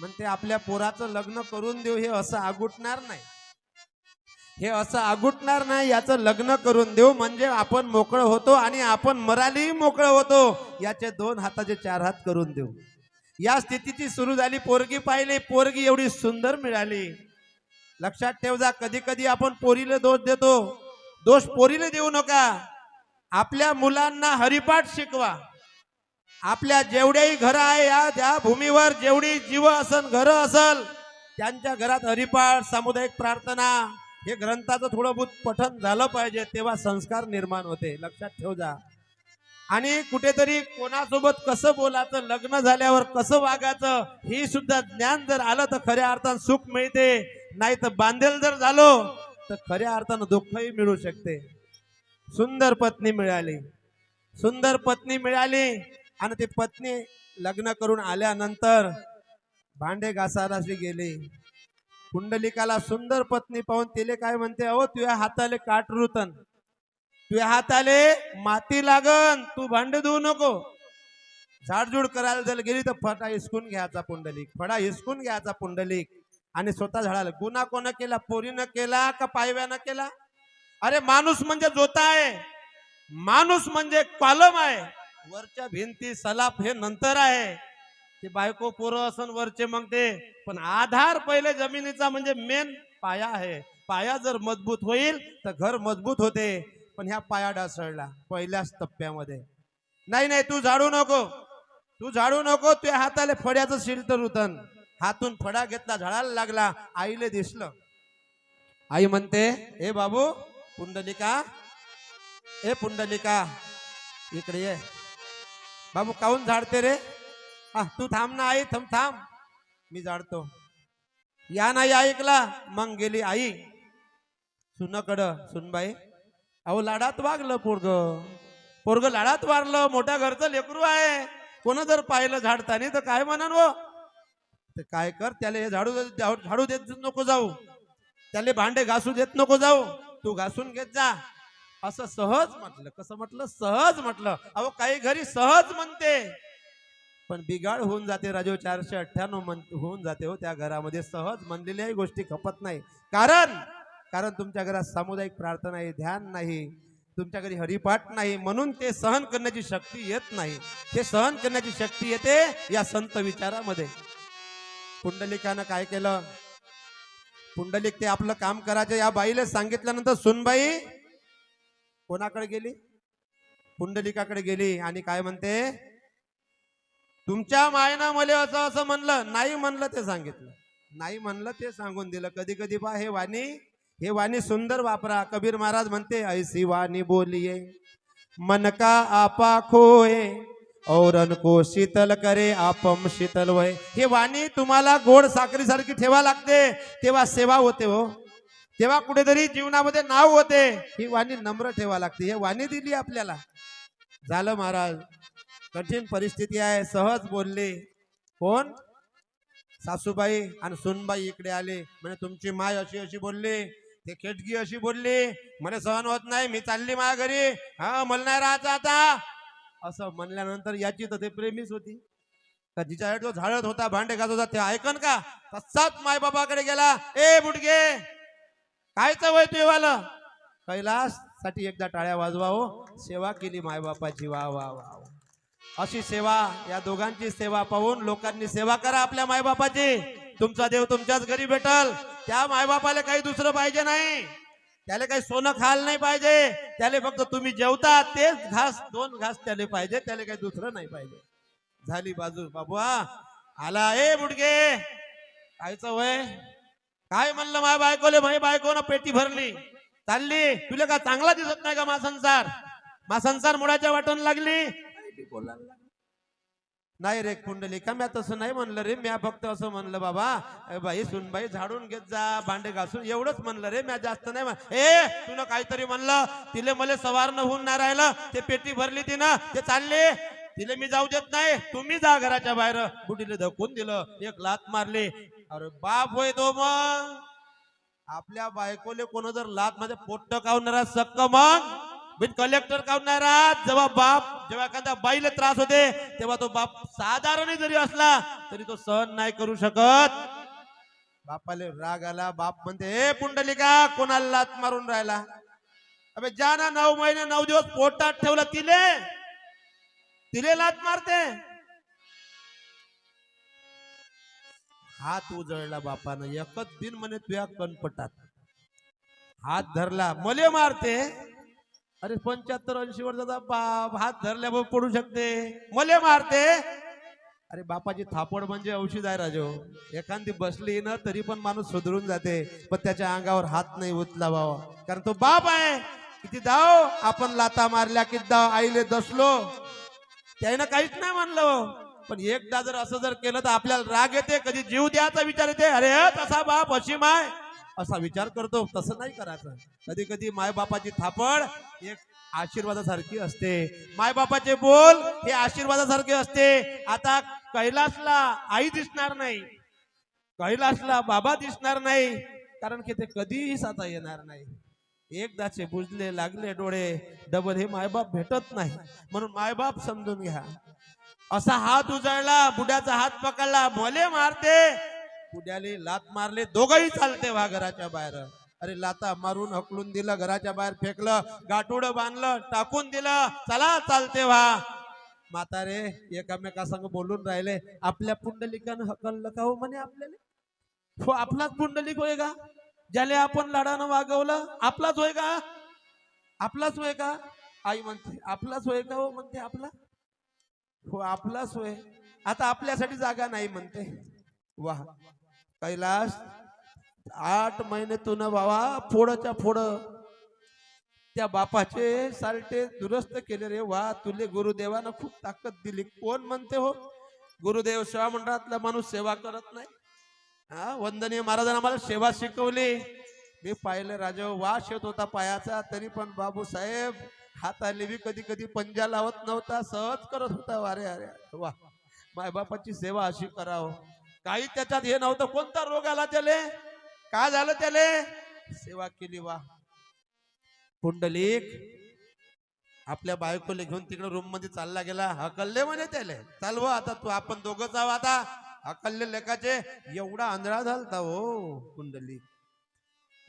म्हणते आपल्या पोराचं लग्न करून देऊ हे असं आगुटणार नाही. हे असं आगुटणार नाही याचं लग्न करून देऊ म्हणजे आपण मोकळं होतो आणि आपण मरालीही मोकळं होतो. याचे दोन हाताचे चार हात करून देऊ. या स्थितीची सुरू झाली पोरगी पाहिली पोरगी एवढी सुंदर मिळाली. लक्षात ठेव जा कधी कधी आपण पोरीला दोष देतो. दोष पोरीला देऊ नका. आपल्या मुलांना हरिपाठ शिकवा. आपल्या जेवढ्याही घरं आहे या त्या भूमीवर जेवढी जीव असन घरं असल त्यांच्या घरात हरिपाठ सामुदायिक प्रार्थना हे ग्रंथाचं थोडं बहुत पठन झालं पाहिजे तेव्हा संस्कार निर्माण होते. लक्षात ठेव जा आणि कुठेतरी कोणासोबत कसं बोलायचं लग्न झाल्यावर कसं वागायचं ही सुद्धा ज्ञान जर आलं तर खऱ्या अर्थानं सुख मिळते. नाही तर बांधेल जर झालो तर खऱ्या अर्थानं दुःखही मिळू शकते. सुंदर पत्नी मिळाली. सुंदर पत्नी मिळाली आणि ती पत्नी लग्न करून आल्यानंतर भांडे घासायला गेले. कुंडलिकाला सुंदर पत्नी पाहून तिले काय म्हणते अहो तुझ्या हाताले काट रुतन. तुझ्या हाताले माती लागन. तू भांडे धुवू नको. झाडझूड करायला जर गेली तर फटा हिसकून घ्यायचा पुंडलिक. फडा हिसकून घ्यायचा पुंडलिक. आणि स्वतः झाडाला गुन्हा कोण केला? पोरीनं केला का पायव्यानं केला? अरे माणूस म्हणजे जोता आहे. माणूस म्हणजे कॉलम आहे. वरच्या भिंती सलाप हे नंतर आहे. ते बायको पोरं असन वरचे मग ते. पण आधार पहिले जमिनीचा म्हणजे मेन पाया आहे. पाया जर मजबूत होईल तर घर मजबूत होते. पण ह्या पाया ढासळला पहिल्याच टप्प्यामध्ये. नाही नाही तू झाडू नको. तू झाडू नको तुझ्या हाताले फड्याचं शिल्टर उतन. हातून फडा घेतला झाडाला लागला आईले दिसलं. आई म्हणते हे बाबू पुंडलिका हे पुंडलिका इकडे ये. बाबू काहून झाडते रे? हा तू थांब ना आई थांब थांब. मी झाडतो. या नाही ऐकला मग गेली आई. सुनकड सुनबाई. अहो लाडात वागलं पोरग. पोरग लाडात वारलं मोठ्या घरचं लेकरू आहे. कोण जर पाहिलं झाडतानी तर काय म्हणान हो तर काय कर त्याला हे झाडू झाडू देत नको जाऊ. त्याला भांडे घासू देत नको जाऊ. तू घासून घेत जा. असं सहज म्हटलं. कसं म्हटलं? सहज म्हटलं. अहो काही घरी सहज म्हणते. पण बिघाड होऊन जाते राजो चारशे अठ्ठ्याण्णव होऊन जाते हो त्या घरामध्ये. सहज म्हणलेल्याही गोष्टी खपत नाही. कारण कारण तुमच्या घरात सामुदायिक प्रार्थना आहे ध्यान नाही. तुमच्या घरी हरिपाठ नाही. म्हणून ते सहन करण्याची शक्ती येत नाही. ते सहन करण्याची शक्ती येते या संत विचारामध्ये. पुंडलिकानं काय केलं? पुंडलिक ते आपलं काम करायचं या बाईला सांगितल्यानंतर सुनबाई कोणाकडे गेली? पुंडलिकाकडे गेली आणि काय म्हणते? तुमच्या मायनं मला असं असं म्हणलं नाही म्हणलं ते सांगितलं. नाही म्हणलं ते सांगून दिलं. कधी कधी पा हे वाणी हे वाणी सुंदर वापरा. कबीर महाराज म्हणते ऐसी वाणी बोलिये मन का आपा खोए औरन को शीतल करे आपम शीतल वय. हे वाणी तुम्हाला गोड साखरीसारखी ठेवा लागते तेव्हा सेवा होते हो. तेव्हा कुठेतरी जीवनामध्ये नाव होते. ही वाणी नम्र ठेवा लागते. हे वाणी दिली आपल्याला. झालं महाराज. कठीण परिस्थिती आहे. सहज बोलले. कोण? सासूबाई आणि सुनबाई इकडे आले. म्हणजे तुमची माय अशी अशी बोलली. ते खेटगी अशी बोलली. मला सहन होत नाही. मी चालली माझ्या घरी. हा मला नाही राहायचं आता. असं म्हणल्यानंतर याची तर ते प्रेमीच होती. का जिच्याकडे तो झाडत होता भांडे घात होता ते ऐकन का? तसाच माय बाबाकडे गेला. ए बुटगे कायचं वय तुम्हाला कैलाससाठी एकदा टाळ्या वाजवा हो. सेवा केली मायबापाची. वा वा वा वा. अशी सेवा या दोघांची सेवा पाहून लोकांनी सेवा करा आपल्या मायबापाची. तुमचा देव तुमच्याच घरी भेटल. त्या मायबापाला काही दुसरं पाहिजे नाही. त्याला काही सोनं खाल नाही पाहिजे. त्याला फक्त तुम्ही जेवता तेच घास दोन घास त्याला पाहिजे त्याला काही दुसरं नाही पाहिजे. झाली बाजू. बाबू आला. ए बुडगे कायचं वय काय म्हणलं माय बायकोले? म्हायी बायको ना पेटी भरली. चालली. तुला का चांगला दिसत नाही का मा संसार? मा संसार मुळाच्या वाटून लागली. नाही रे कुंडली का म्या तसं नाही म्हणलं रे? म्या फक्त असं म्हणलं बाबा बाई सुनबाई झाडून घेत जा भांडे घासून. एवढंच म्हणलं रे म्या जास्त नाही म्हण- ए तुला काहीतरी म्हणलं? तिले मला सवारणं होऊन नाही राहिलं. ते पेटी भरली तिनं. ते चालले. तिले मी जाऊ देत नाही. तुम्ही जा घराच्या बाहेर. बुटीले धकून दिलं. एक लात मारली. अरे बाप होय तो मग. आपल्या बायकोले कोण जर लात मध्ये पोट्ट कावणारा सक्क मग. बिन कलेक्टर कावणारा जेव्हा बाप जेव्हा एखाद्या बाईला त्रास होते तेव्हा तो बाप साधारण जरी असला तरी तो सहन नाही करू शकत. बापाले राग आला बाप म्हणते हे पुंडलिका कोणाला लात मारून राहिला? अबे जा ना नऊ महिने नऊ दिवस पोटात ठेवलं तिले तिले लात मारते. हात उजळला बापानं. एकच दिन म्हणे तुया कणपटात. हात धरला. मले मारते. अरे पंच्याहत्तर ऐंशी वर्षाचा बाप हात धरल्यावर पडू शकते. मले मारते. अरे बापाची थापड म्हणजे औषध आहे राजो. एखादी बसली ना तरी पण माणूस सुधरून जाते. पण त्याच्या अंगावर हात नाही उचला बाबा कारण तो बाप आहे. किती दाव आपण लाता मारल्या किती दाव आईले दसलो. त्यानं काहीच नाही म्हणलं पण एकदा जर असं जर केलं तर आपल्याला राग येते कधी जीव द्यायचा विचार येते अरे तसा बाप अशी माय असा विचार करतो तसं नाही करायचं. कधी कधी मायबापाची थापड एक आशीर्वादासारखी असते. मायबापाचे बोल हे आशीर्वादासारखे असते. आता कैलासला आई दिसणार नाही. कैलासला बाबा दिसणार नाही. कारण की ते कधीही साता येणार नाही. एकदाचे बुजले लागले डोळे. डबल हे मायबाप भेटत नाही. म्हणून मायबाप समजून घ्या. असा हात उजळला बुड्याचा हात पकडला मोले मारते. बुड्याले लात मारले दोघही चालते वा घराच्या बाहेर. अरे लाता मारून हकलून दिलं घराच्या बाहेर फेकलं गाठोड बांधलं टाकून दिलं चला चालते वा. म्हातारे एकामेका संग बोलून राहिले आपल्या पुंडलिकानं हकललं का हो म्हणे आपल्याला? हो आपलाच पुंडलिक होय का? ज्याले आपण लढानं वागवलं आपलाच होय का? आपलाच होय का? आई म्हणते आपलाच होय का हो? म्हणते आपला? हो आपलाच होय आता आपल्यासाठी जागा नाही म्हणते. वा. कैलास आठ महिने तू बाबा फोडच्या फोड. त्या बापाचे सालटे दुरुस्त केले रे. वा तुले गुरुदेवानं खूप ताकद दिली. कोण म्हणते हो? गुरुदेव सेवा मंडळातला माणूस सेवा करत नाही. हा वंदनीय महाराजांना आम्हाला सेवा शिकवली. मी पाहिले राजा वास येत होता पायाचा. तरी पण बाबू हाताने बी कधी कधी पंजा लावत नव्हता सहज करत होता. वारे अरे वा. मायबापाची सेवा अशी करावं. काही त्याच्यात हे नव्हतं. कोणता रोग आला त्याले? काय झालं त्याले? सेवा केली वा. पुंडलिक आपल्या बायकोले घेऊन तिकडे रूममध्ये चालला गेला. हकलले म्हणे त्याले. चालव आता तू आपण दोघं जाऊ आता. हकलले लेखाचे एवढा आंधळा झालता हो पुंडलिक.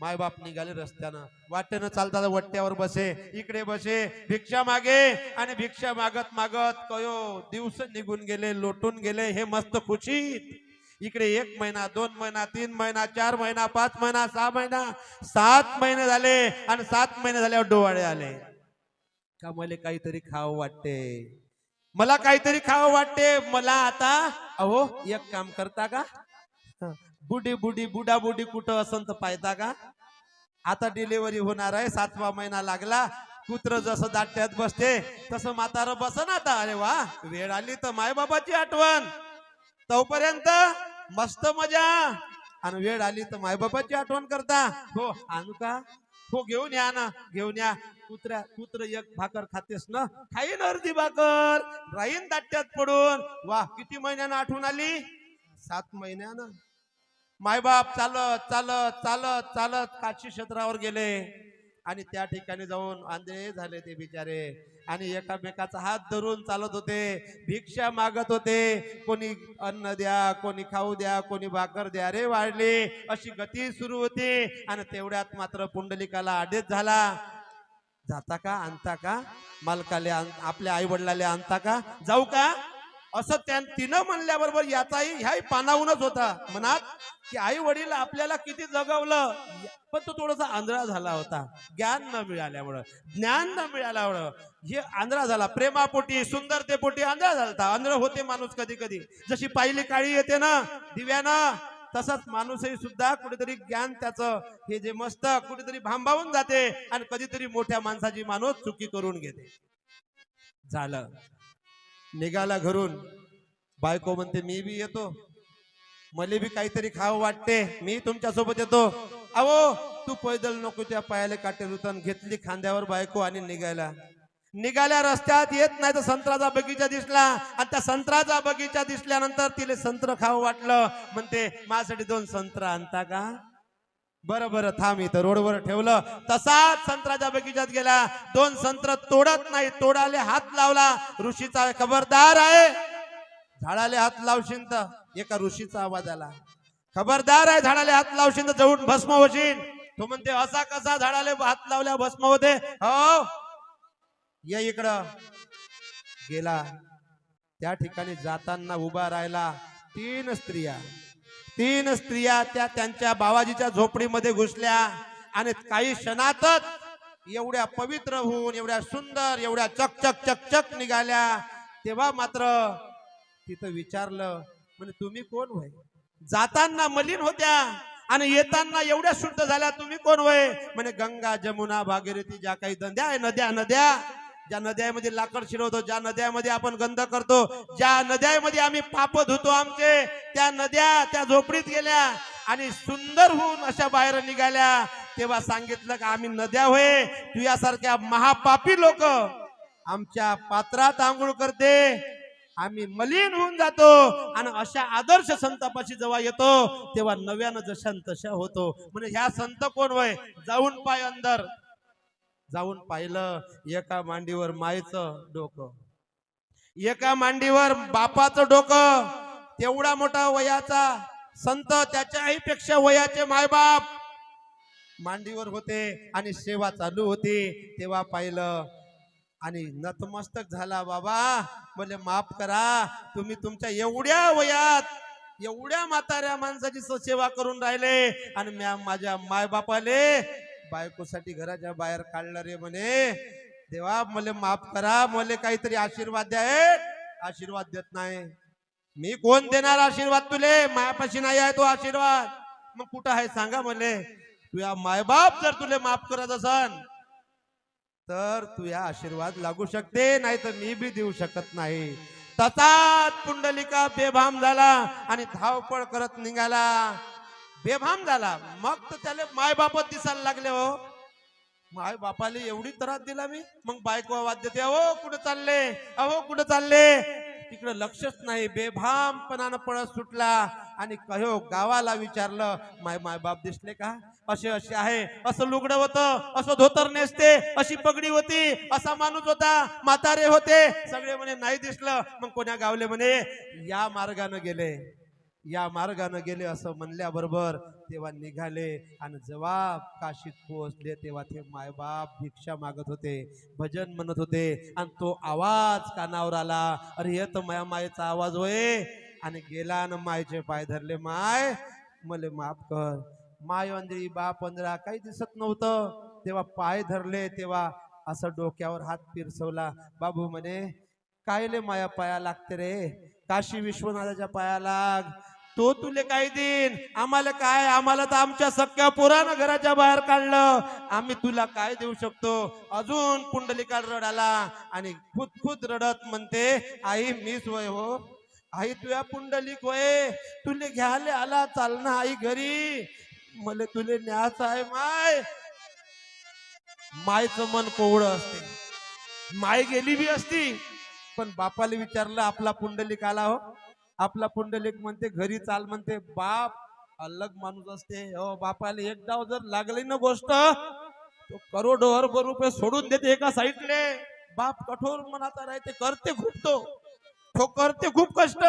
मायबाप निघाले रस्त्यानं. वाट्यानं चालता वट्ट्यावर बसे इकडे बसे भिक्षा मागे आणि भिक्षा मागत मागत कयो दिवस निघून गेले लोटून गेले हे मस्त खुशीत. इकडे एक महिना दोन महिना तीन महिना चार महिना पाच महिना सहा महिना सात महिने झाले आणि सात महिने झाल्यावर डोवाळे आले. का मला काहीतरी खावं वाटते? मला काहीतरी खावं वाटते. मला आता अहो एक काम करता का? बुडी बुडी बुडा बुडी कुठं असं तर पायता का आता डिलिव्हरी होणार आहे सातवा महिना लागला. कुत्र जसं दाट्यात बसते तसं म्हातारं बसन आता. अरे वा वेळ आली तर मायबाबाची आठवण. तोपर्यंत मस्त मजा. आणि वेळ आली तर मायबाबाची आठवण करता. हो आणू का? हो घेऊन या ना घेऊन या. कुत्र्या कुत्र एक भाकर खातेस ना खाईन अर्धी भाकर. राहीन दाट्यात पडून. वा किती महिन्यानं आठवण आली? सात महिन्यानं. मायबाप चालत चालत चालत चालत काशी क्षेत्रावर गेले. आणि त्या ठिकाणी जाऊन आंधळे झाले ते बिचारे. आणि एकामेकाचा हात धरून चालत होते. भिक्षा मागत होते. कोणी अन्न द्या कोणी खाऊ द्या कोणी भाकर द्या. रे वाढले अशी गती सुरू होती. आणि तेवढ्यात मात्र पुंडलिकाला आदेश झाला जाता का आणता का? मालकाले आपल्या आई वडिलाले आणता का? जाऊ का? असं त्या तिनं म्हणल्याबरोबर याचाही ह्याही पानाहूनच होता. मनात की आई वडील आपल्याला किती जगवलं? पण तो थोडासा आंधळा झाला होता. ज्ञान न मिळाल्यामुळं ज्ञान न मिळाल्यामुळं हे आंधळा झाला. प्रेमापोटी सुंदरतेपोटी आंधळा झाला आंध्र होते माणूस कधी कधी जशी पाहिली काळी येते ना दिव्यानं तसाच माणूसही सुद्धा कुठेतरी ज्ञान त्याचं हे जे मस्त कुठेतरी भांबावून जाते आणि कधीतरी मोठ्या माणसाची माणूस चुकी करून घेते. झालं. निघाला घरून. बायको म्हणते मी बी येतो. मले बी काहीतरी खावं वाटते. मी तुमच्यासोबत येतो. अहो तू पैदल नको त्या पायाला काटे रुतन. घेतली खांद्यावर बायको आणि निघायला. निघाल्या रस्त्यात येत नाही तर संत्राचा बगीचा दिसला. आणि त्या संत्राचा बगीचा दिसल्यानंतर तिले संत्र खावं वाटलं. म्हणते माझ्यासाठी दोन संत्र आणता का? बरं बरं थांब इथं. रोडवर ठेवलं. तसाच संत्राच्या बगीचात गेला. दोन संत्र तोडत नाही. तोडाले हात लावला. ऋषीचा खबरदार आहे. झाडाले हात लावशील तर एका ऋषीचा आवाज आला. खबरदार आहे झाडाले हात लावशील तर जवळ भस्म होशील. तो म्हणते असा कसा झाडाले हात लावल्या भस्म होते? हो. या इकडं गेला. त्या ठिकाणी जाताना उभा राहिला तीन स्त्रिया. तीन स्त्रिया त्या त्यांच्या बाबाजीच्या झोपडीमध्ये घुसल्या आणि काही क्षणातच एवढ्या पवित्र होऊन एवढ्या सुंदर एवढ्या चकचक चकचक निघाल्या. तेव्हा मात्र तिथं विचारलं म्हणजे तुम्ही कोण होय? जाताना मलिन होत्या आणि येताना एवढ्या शुद्ध झाल्या तुम्ही कोण होय? म्हणे गंगा जमुना भागीरथी ज्या काही नद्या आहे नद्या नद्या ज्या नद्यामध्ये लाकड शिरवतो ज्या नद्यामध्ये आपण गंध करतो ज्या नद्यामध्ये आम्ही पाप धुतो आमचे त्या नद्या त्या झोपडीत गेल्या आणि सुंदर होऊन अशा बाहेर निघाल्या. तेव्हा सांगितलं का आम्ही नद्या होय तुझ्यासारख्या महापापी लोक आमच्या पात्रात आंघोळ करते आम्ही मलिन होऊन जातो. आणि अशा आदर्श संतापाशी जेव्हा येतो तेव्हा नव्यानं जशा तशा होतो. म्हणजे ह्या संत कोण वय जाऊन पाय अंदर. जाऊन पाहिलं एका मांडीवर मायचं डोकं. एका मांडीवर बापाचं डोकं. तेवढा मोठा वयाचा संत त्याच्या आईपेक्षा वयाचे मायबाप. मांडीवर होते आणि सेवा चालू होती. तेव्हा पाहिलं आणि नतमस्तक झाला बाबा. बोले माफ करा तुम्ही तुमच्या एवढ्या वयात एवढ्या म्हाताऱ्या माणसाची सेवा करून राहिले आणि म्या माझ्या मायबापाले बायकोसाठी घराच्या बाहेर काढलं रे म्हणे. देवा मला माफ करा मला काहीतरी आशीर्वाद द्या आशीर्वाद देत नाही. मी कोण देणार आशीर्वाद तुले? मायापाशी नाही आहे तो आशीर्वाद. मग कुठं आहे? सांगा मले तुझ्या मायबाप जर तुले माफ करत असन तर तुझ्या आशीर्वाद लागू शकते नाही तर मी बी देऊ शकत नाही. तसाच पुंडलिका बेभाम झाला आणि धावपळ करत निघाला. बेभाम झाला. मग तर त्याला मायबापच दिसायला लागले हो. माय बापाले एवढी त्रास दिला मी. मग बायको आवाज देते अहो कुठे चालले? अहो कुठे चालले? तिकडं लक्षच नाही. बेभामपणानं पळत सुटला आणि कहो गावाला विचारलं माय माय बाप दिसले का? असे असे आहे. असं लुगडं होतं असं धोतर नेसते अशी पगडी होती असा माणूस होता म्हातारे होते. सगळे म्हणे नाही दिसलं. मग कोण्या गावले म्हणे या मार्गानं गेले. या मार्गानं गेले असं म्हणल्याबरोबर तेव्हा निघाले आणि जवाब काशीत पोहोचले. तेव्हा ते मायबाप भिक्षा मागत होते भजन म्हणत होते आणि तो आवाज कानावर आला. अरे हे तर माया मायेचा आवाज होय. आणि गेला आणि मायचे पाय धरले. माय मले माफ कर. माय अंजळी बाप अंजळा काही दिसत नव्हतं. तेव्हा पाय धरले. तेव्हा असं डोक्यावर हात पिरसवला. बाबू म्हणे कायले माया पाया लागते रे? काशी विश्वनाथाच्या पाया लाग. तो तुले काय देईन? आम्हाला काय? आम्हाला तर आमच्या सख्या पोरानं घराच्या बाहेर काढलं. आम्ही तुला काय देऊ शकतो? अजून पुंडलिका रडाला आणि खुद खुद रडत म्हणते आई मीच वय हो. आई तुया पुंडलिक होय. तुले घ्यायला आला चाल ना आई घरी. मले तुले न्यायचं आहे माय. मायचं मन कोवळं असते. माय गेली बी असती. पण बापाला विचारलं आपला पुंडलिक आला हो. आपला पुंडलिक म्हणते घरी चाल म्हणते बाप अलग माणूस असते. हो बापाला एक डाव जर लागली ना गोष्ट तो करोडो रुपये सोडून देते एका साईडले. बाप कठोर मनाचा राहते करते खूप तो. तो करते खूप कष्ट.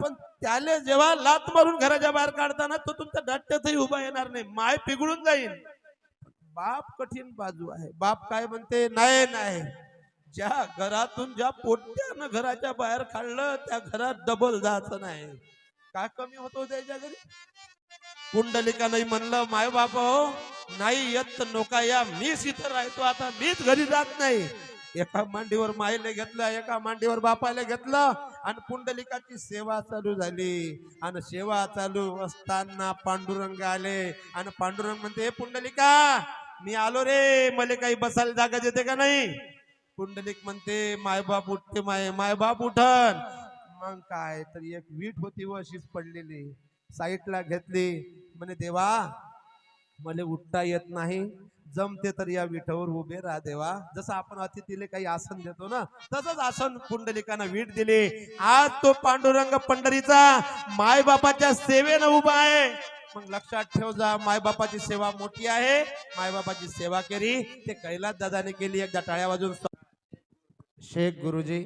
पण त्याले जेव्हा लात मारून घराच्या बाहेर काढताना तो तुमच्या दाट्यातही उभा येणार नाही. माय पिघळून जाईल बाप कठीण बाजू आहे. बाप काय म्हणते नाही नाही. ज्या घरातून ज्या पोट्यानं घराच्या बाहेर काढलं त्या घरात डबल जायचं नाही. काय कमी होतो हो त्याच्या घरी? पुंडलिका नाही म्हणलं माय बाप हो नाही येत नोका या मीच इथं राहतो आता मीच घरी जात नाही. एका मांडीवर माईले घेतलं एका मांडीवर बापाला घेतलं आणि पुंडलिकाची सेवा चालू झाली. आणि सेवा चालू असताना पांडुरंग आले. आणि पांडुरंग म्हणते "हे पुंडलिका मी आलो रे मला काही बसायला जागा देते का नाही? पुंडलिक म्हणते मायबाप उठते माय मायबाप उठन. मग काय तर एक वीट होती व अशीच पडलेली. साईटला घेतली. म्हणे देवा मला उठता येत नाही. जमते तर या विठावर उभे राहा देवा. जसं आपण अतिथीले काही आसन देतो ना तसंच आसन पुंडलिकांना वीट दिली. आज तो पांडुरंग पंढरीचा मायबापाच्या सेवेनं उभा आहे. मग लक्षात ठेव जा मायबापाची सेवा मोठी आहे. मायबापाची सेवा केली. ते कैलास दादाने केली. एकदा टाळ्या वाजून शेख गुरुजी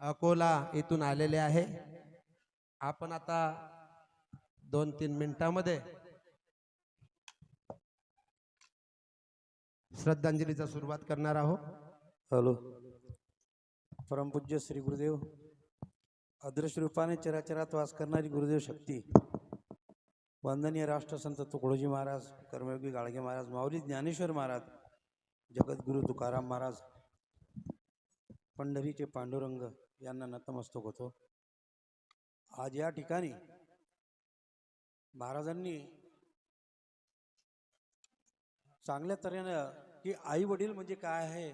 अकोला इथून आलेले आहे. आपण आता दोन तीन मिनिटामध्ये श्रद्धांजलीचा सुरुवात करणार आहोत. हॅलो. परमपूज्य श्री गुरुदेव अदृश्य रूपाने चराचरात वास करणारी गुरुदेव शक्ती वंदनीय राष्ट्रसंत तुकडोजी महाराज कर्मयोगी गाडगे महाराज माऊली ज्ञानेश्वर महाराज जगद्गुरु तुकाराम महाराज पंढरीचे पांडुरंग यांना नतमस्तक होतो. आज या ठिकाणी महाराजांनी चांगल्या तऱ्हेनं की आई वडील म्हणजे काय आहे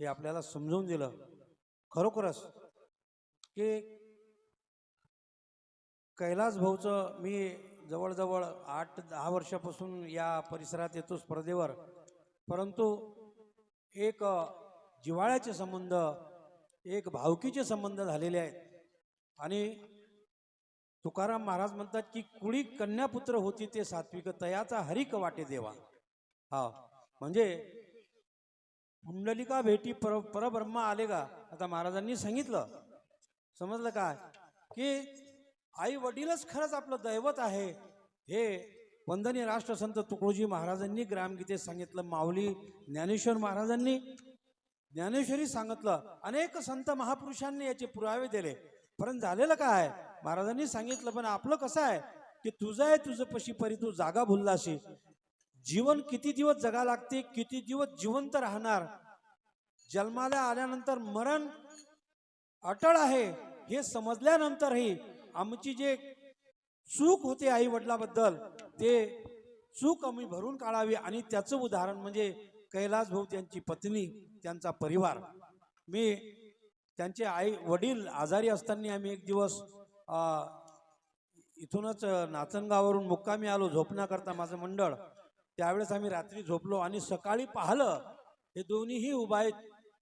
हे आपल्याला समजवून दिलं. खरोखरच की कैलास भाऊचं मी जवळजवळ आठ दहा वर्षापासून या परिसरात येतो स्पर्धेवर. परंतु एक जिवाळ्याचे जिव्हाळ्याचे संबंध एक भावकीचे संबंध झालेले आहेत. आणि तुकाराम महाराज म्हणतात की कुळी कन्यापुत्र होती ते सात्विक तयाचा हरिक वाटे देवा. हा म्हणजे पुंडलिका भेटी पर परब्रह्मा आले का? आता महाराजांनी सांगितलं. समजलं काय की आई वडीलच खरंच आपलं दैवत आहे. हे वंदनीय राष्ट्रसंत तुकडोजी महाराजांनी ग्रामगीतेत सांगितलं. माऊली ज्ञानेश्वर महाराजांनी ज्ञानेश्वरी सांगितलं अनेक संत महापुरुषांनी याचे पुरावे दिले. पण झालेलं काय? महाराजांनी सांगितलं पण आपलं कसं आहे की तुझं आहे तुझं पशी परी तू जागा भुललाशी. जीवन किती दिवस जगा लागते किती दिवस जिवंत राहणार? जन्माला आल्यानंतर मरण अटळ आहे हे समजल्यानंतरही आमची जे चूक होते आई वडिलाबद्दल ते चूक आम्ही भरून काढावी आणि त्याचं उदाहरण म्हणजे कैलास भाऊ त्यांची पत्नी त्यांचा परिवार. मी त्यांचे आई वडील आजारी असताना आम्ही एक दिवस इथूनच नाचनगाववरून मुक्कामी आलो झोपण्याकरता माझं मंडळ. त्यावेळेस आम्ही रात्री झोपलो आणि सकाळी पाहिलं हे दोन्हीही उभा आहेत.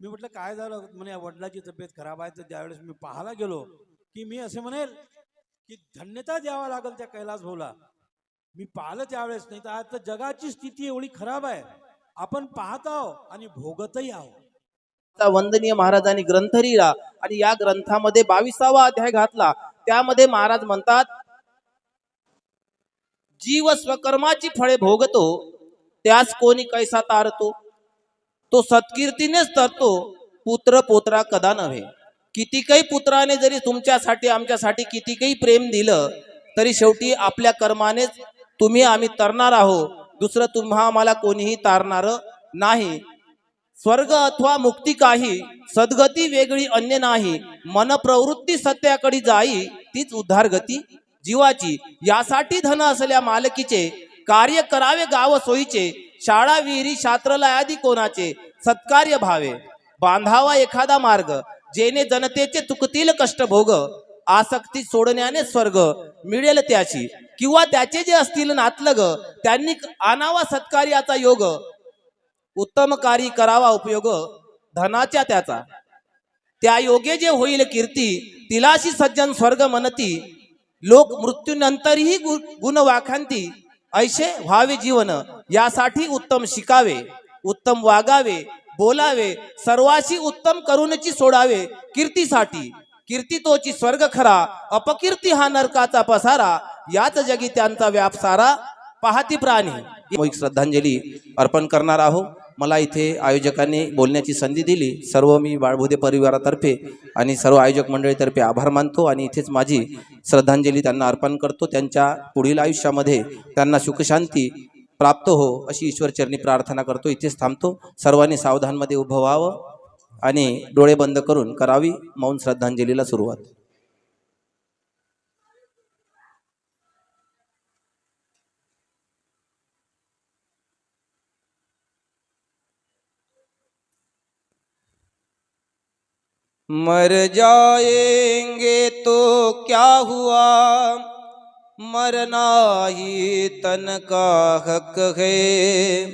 मी म्हटलं काय झालं? म्हणे वडिलाची तब्येत खराब आहे. तर त्यावेळेस मी पाहायला गेलो की मी असे म्हणेल की धन्यता द्यावा लागेल त्या कैलास भाऊला. मी पाहिलं त्यावेळेस नाही तर आता जगाची स्थिती एवढी खराब आहे. आपण पाहत आहो आणि भोगतही आहो वंदनीय महाराजांनी ग्रंथ लिहिला आणि या ग्रंथामध्ये बावीसावा अध्याय घातला. त्यामध्ये महाराज म्हणतात जीव स्वकर्माची फळे भोगतो त्यास कोणी कैसा तारतो? तो सत्कीर्तीनेच तरतो पुत्र पोत्रा कदा नव्हे. किती काही पुत्राने जरी तुमच्यासाठी आमच्यासाठी किती काही प्रेम दिलं तरी शेवटी आपल्या कर्मानेच तुम्ही आम्ही तरणार आहोत. दुसरं तुम्हा आम्हाला कोणीही तारणार नाही. स्वर्ग अथवा मुक्ती काही सद्गती वेगळी अन्य नाही. मन प्रवृत्ती सत्याकडे जाई तीच उद्धार गती जीवाची. यासाठी धन असल्या मालकीचे कार्य करावे गाव सोयीचे. शाळा विहिरी शास्त्रला कोणाचे? सत्कार्य भावे. बांधावा एखादा मार्ग जेने जनतेचे चुकतील कष्ट भोग आसक्ती सोडण्याने स्वर्ग मिळेल त्याची किंवा त्याचे जे असतील नातलग त्यांनी आणावा सत्कार्याचा योग उत्तम कार्य करावा उपयोग धनाच्या त्याचा. त्या योगे जे होईल कीर्ती तिलाशी सज्जन स्वर्ग मनती लोक मृत्यूनंतरही गुण वाखांती ऐसे व्हावे जीवन यासाठी उत्तम शिकावे उत्तम वागावे बोलावे सर्वाशी उत्तम करूनची सोडावे कीर्तीसाठी. कीर्ती तोची स्वर्ग खरा अपकीर्ती हा नरकाचा पसारा याच जगी त्यांचा व्याप सारा पाहती प्राणी. मोहिक श्रद्धांजली अर्पण करणार आहोत मला इथे आयोजकांनी बोलण्याची संधी दिली. सर्व मी बाळभुदे परिवारातर्फे आणि सर्व आयोजक मंडळीतर्फे आभार मानतो आणि इथेच माझी श्रद्धांजली त्यांना अर्पण करतो. त्यांच्या पुढील आयुष्यामध्ये त्यांना सुखशांती प्राप्त हो अशी ईश्वरचरणी प्रार्थना करतो. इथेच थांबतो. सर्वांनी सावधानमध्ये उभं व्हावं आणि डोळे बंद करून करावी मौन श्रद्धांजलीला सुरुवात. मर जाएँगे तो क्या हुआ? मरना ही तन का हक है।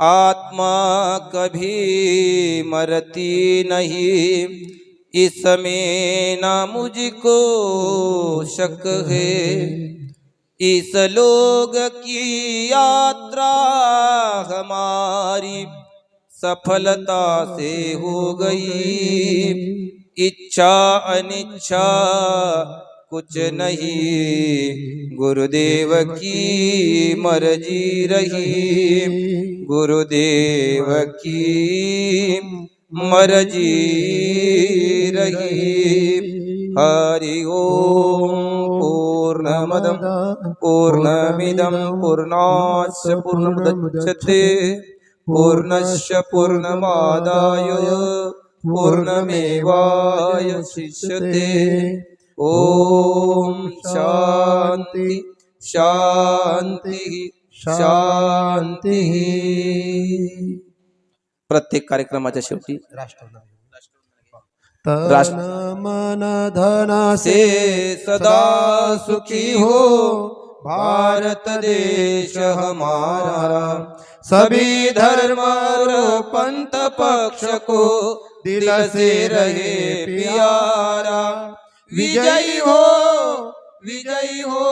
आत्मा कभी मरती नहीं। इसमें ना मुझको शक है। इस लोग की यात्रा हमारी सफलता से हो गई। इच्छा अनिच्छा कुछ नहीं। गुरुदेव की मर्जी रही। गुरुदेव की मर्जी रही। हरि ओम पूर्णमदम पूर्णमिदं पूर्णास्य पूर्ण पूर्णश्च पूर्णमादाय पूर्णमेवाय शिष्यते। ॐ शान्ति शान्ति शान्तिः। प्रत्येक कार्यक्रमाच्या शेवटी तन राष्ट्र- मन धन से सदा सुखी हो। भारत देश हमारा। सभी धर्म और पंथ पक्ष को दिल से रहे प्यारा। विजयी हो विजयी हो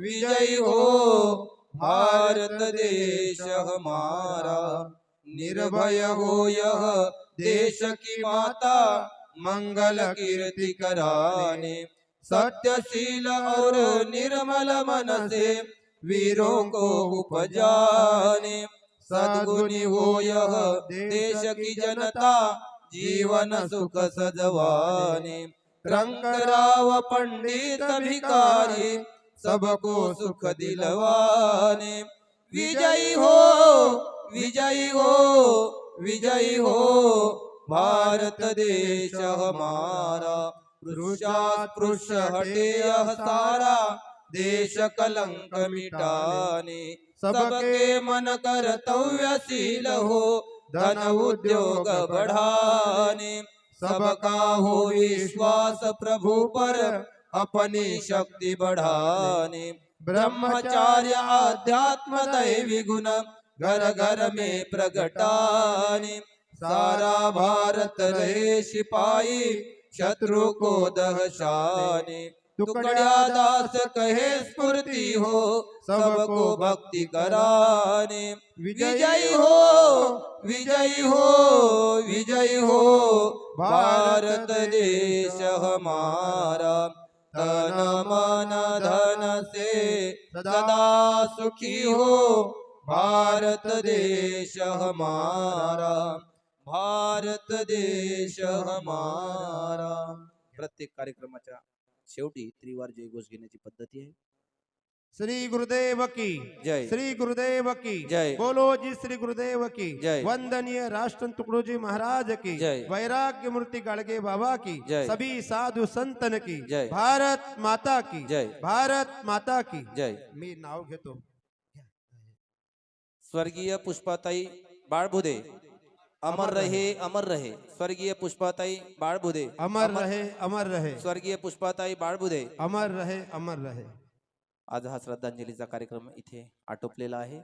विजयी हो भारत देश हमारा। निर्भय हो यह देश की माता मंगल कीर्ति कराने। सत्यशील और निर्मल मन से वीरों को उपजाने। सदगुणी हो यह देश की जनता जीवन सुख सजवाने। रंगराव पंडित भिकारी सबको सुख दिलवाने। विजयी हो विजयी हो विजयी हो भारत देश हमारा। स्पृश हटे सारा देश कलंक मिटाने सबके मन कर्तव्यशील हो धन उद्योग बढ़ाने सबका हो विश्वास प्रभु पर अपनी शक्ति बढ़ाने। ब्रह्मचार्य आध्यात्म दैवी गुण घर घर में प्रगटाने। सारा भारत रहे सिपाही शत्रु को दहशाने टुकड़ा दास कहे स्फूर्ति हो सबको भक्ति कराने। विजयी हो विजयी हो विजयी हो भारत देश हमारा। तन मन धन से सदा सुखी हो भारत देश हमारा। भारत देश हमारा. प्रत्येक कार्यक्रमाच्या शेवटी त्रिवार जयघोष घेण्याची पद्धती आहे. श्री गुरुदेव की. जय. श्री गुरुदेव की. जय. बोलो जी श्री गुरुदेव की. जय. वंदनीय राष्ट्र तुकडोजी महाराज की. जय. वैराग्य मूर्ति गाड़गे बाबा की. जय. सभी साधु संतन की. जय. भारत माता की. जय. भारत माता की. जय. मी नाव घेतो. स्वर्गीय पुष्पाताई बाळबुदे अमर रहे अमर रहे। स्वर्गीय पुष्पाताई बाळबुदे अमर रहे अमर रहे। स्वर्गीय पुष्पाताई बाळबुदे अमर रहे अमर रहे। आज हा श्रद्धांजलीचा कार्यक्रम इथे आटोपलेला आहे.